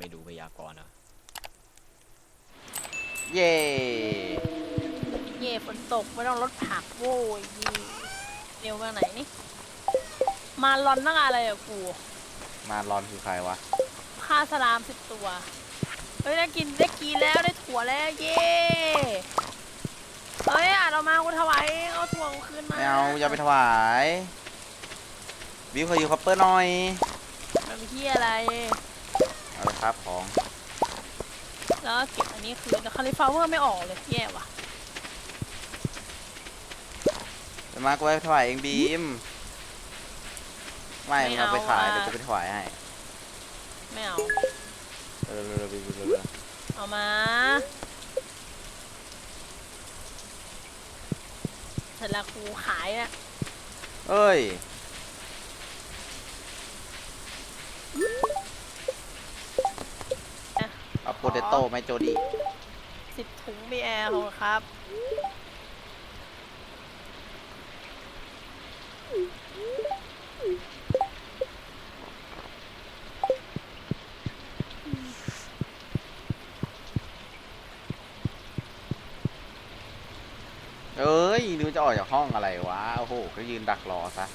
ไม่ดูพยากรณ์อะเย่เย่ฝนตกไม่ต้องรถผักโว้ยนี่เร็วมาไหนนี่ มาลอนนั่งอะไรอะกูมารอนคือใครวะฆ่าสลามสิบตัวเฮ้ยได้กินได้กินแล้วได้ถั่วแล้วเย่เฮ้ยอ่านออกมากูถวายเอาถั่วกูคืนมาไม่เอาอย่าไปถวายวิวขออยู่คัพเปอร์หน่อยมันเป็นที่อะไรเอาเลย ครับของแล้วก็เก็บอันนี้คืนแต่คาลิฟลาเวอร์ไม่ออกเลยแย่ว่ะเดี๋ยวมากูไปถวายเองบีม ไม่มึงเอาไปขายเดี๋ยวกูไปถวายให้ ไม่เอาเร็วๆเร็วๆเร็วๆเร็วเอามาเสร็จแล้วกูขายอะๆเอ้ย เอาโปเตโต้ไหมโจดี้สิบถุงมีแอร์ของครับ เอ้ยดูจะออกจากห้องอะไรวะ โอ้โห ก็ยืนดักรอซะ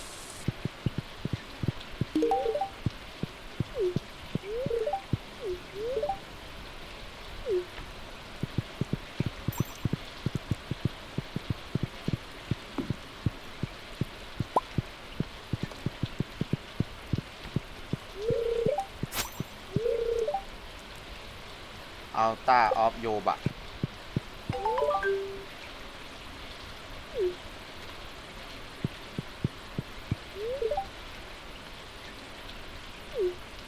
ต้าออฟโยบะ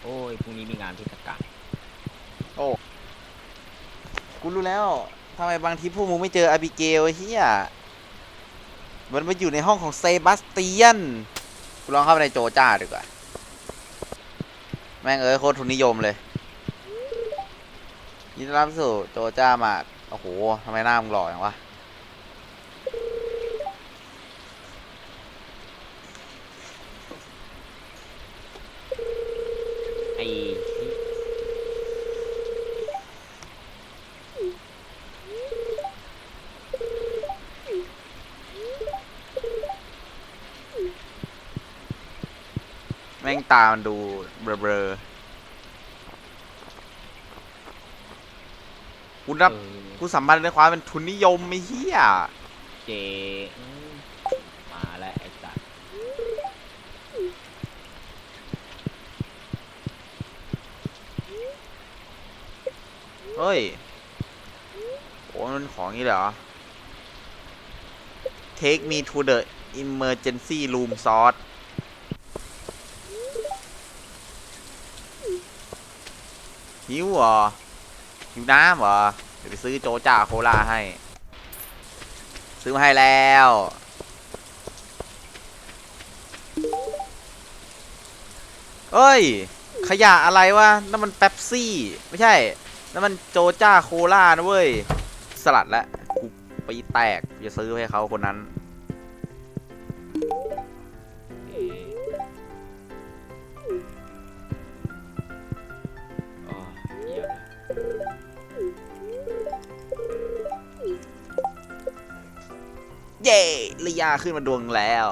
โอ้ยพรุ่งนี้มีงานเทศกาลกูรู้แล้วทำไมบางทีพวกมึงไม่เจออาบิเกลไอ้เฮียมันมาอยู่ในห้องของเซบาสเตียน กูลองเข้าไปในโจจ้าดีกว่า แม่งเอ้ยโคตรทุนนิยมเลย ยินดีต้อนรับสู่โจจ้ามาโอ้โหทำไมหน้ามึงหล่ออย่างวะไอ้แม่งตามันดูเบลอๆ กูรับเออกูสัมพันธ์ในความเป็นทุนนิยมไอ้เหี้ยเจอืมมาแล้วไอ้สัตว์เฮ้ยโอ้มันของนี้เลยเหรอ Take me to the emergency room source หิวเหรอ หิวน้ำเหรอ เดี๋ยวไปซื้อโจจ่าโคลาให้ ซื้อมาให้แล้ว เอ้ย ขยะอะไรวะ นั่นมันเป๊ปซี่ ไม่ใช่ นั่นมันโจจ้าโคลานะเว้ย สลัดแล้วกูไปแตกจะซื้อให้เขาคนนั้น เย้ลียาขึ้นมาดวงแล้ว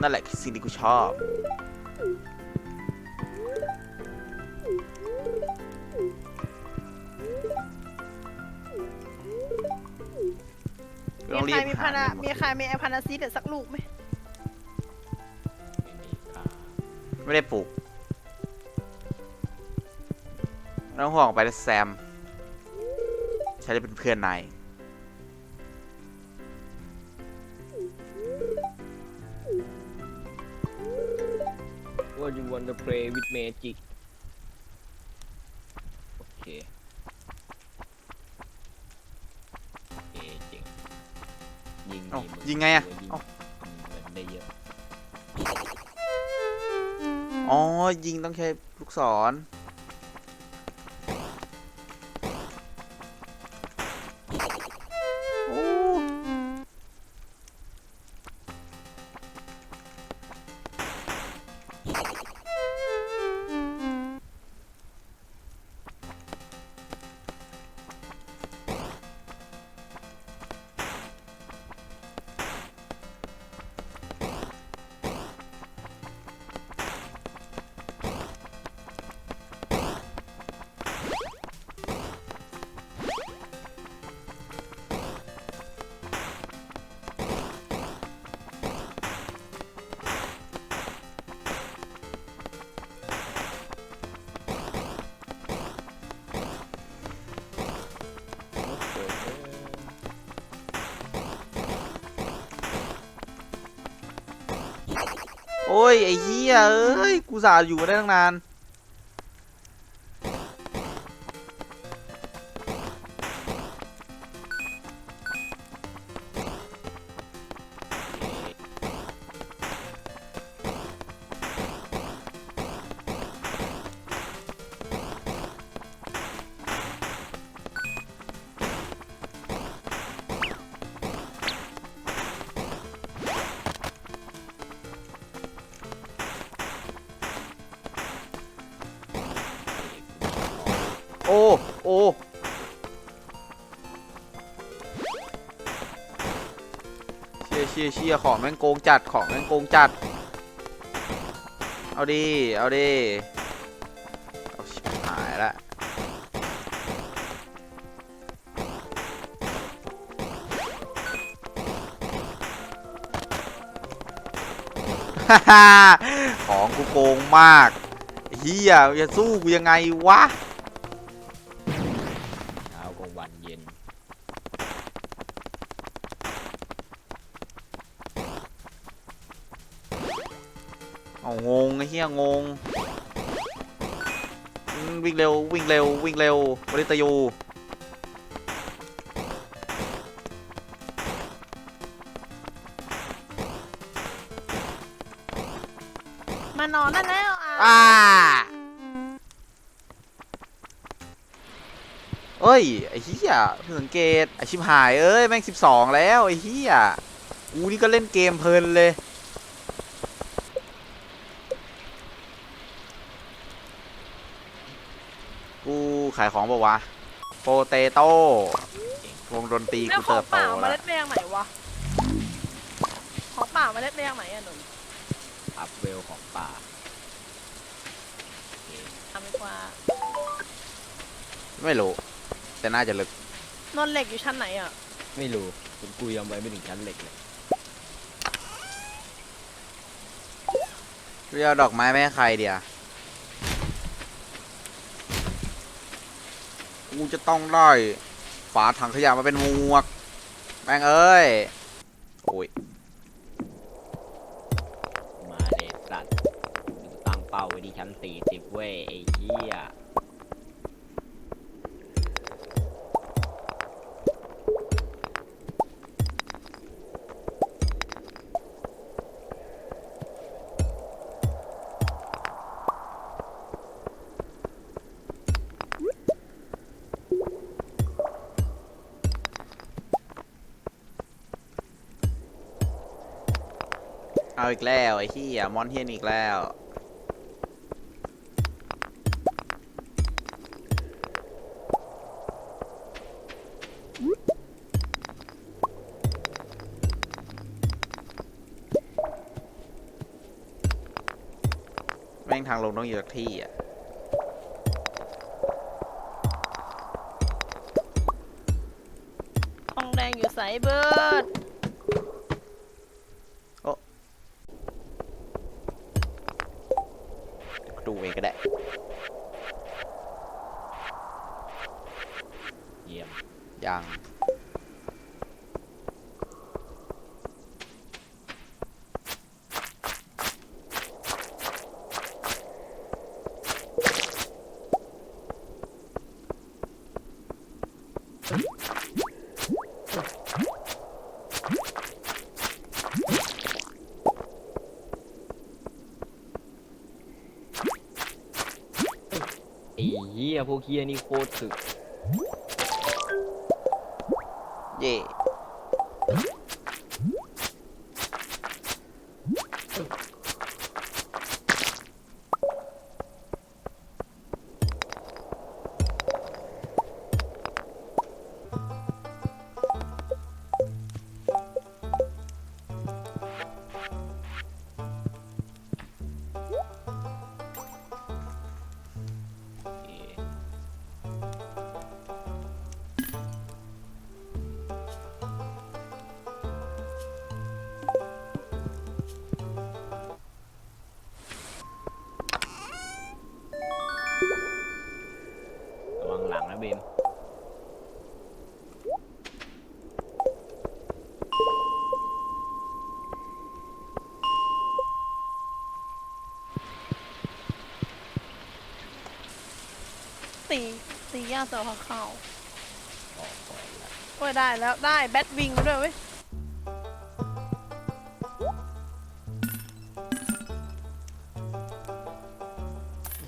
นั่นแหละคือสิ่งที่กูชอบต้องมีรีใครบมีหาพานาเงินมีใครมีแอร์พานาซีเด็ดสักลูกไหมไม่มีค่าไม่ได้ปลูกไม่ต้องห่วงไปนะแซม ฉันจะเป็นเพื่อนนาย want to play with magic โอเคเอ๊ะเจ๋งยิงเอ้านี่มึยิงไงอะยิงเอ้าเงินได้เยอะอ๋อ ยิงต้องใช้ลูกศร อ้ยไอ้เหี้ยเอ้ยกูสาอยู่ได้ตั้งนาน โอ้โอ้เชี่ยเชี่ยเชี่ยของแม่งโกงจัดของแม่งโกงจัด เอาดิเอาดิเอาชิบหายละฮ่าฮ่าของกูโกงมากเฮียจะสู้กูยังไงวะ เอางงไอ้เหี้ยงงอืมวิ่งเร็ววิ่งเร็ววิ่งเร็วบริตยูมานอนได้แล้วอะอ่าเอ้ยไอ้เหี้ยเพิ่งสังเกตไอ้ชิบหายเอ้ยแม่งสิบสองแล้วไอ้เหี้ยกูนี่ก็เล่นเกมเพลินเลย กู ขายของปะวะ โปเตโต้วงดนตรีแล้วกูขอเติงบโตเปล่ามาแล้วเล็ดแมงไหนวะ ของเปล่ามาเล็ดแมงไหนอะหนุ่มอัพเวลของป่าทำดีกว่าไม่รู้ แต่น่าจะลึก นอนเหล็กอยู่ชั้นไหนอะไม่รู้คุณกูยังไปไม่ถึงชั้นเหล็กเลยกูจะเอาดอกไม้ไปให้ใครเดียว กูจะต้องได้ฝาถังขยะมาเป็นหมวก แม่งเอ้ย โอ้ย มาเลยสัตว์กูตั้งเป้าไว้ที่ชั้นสี่สิบเว้ยไอ้เหี้ย เอาอีกแล้วไอ้ที่อะมอนเทียนอีกแล้ว แม่งทางลงต้องอยู่จากที่อะทองแดงอยู่ไสเบิร์ดเองก็ได้ เยี่ยม ยัง ไอ้เหี้ ยพวกเฮียนี่โคตรถึกเย่ ยาเสือขาวขาวโอ้ยได้แล้วได้แบทวิงด้วยเว้ย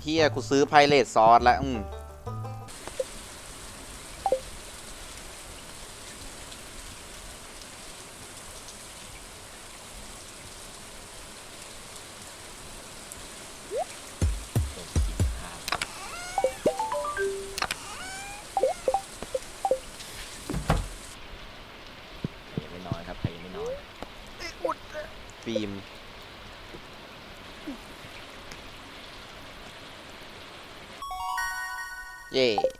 เฮียกูซื้อไพเรตซอสแล้วอืม ฟิล์มเย่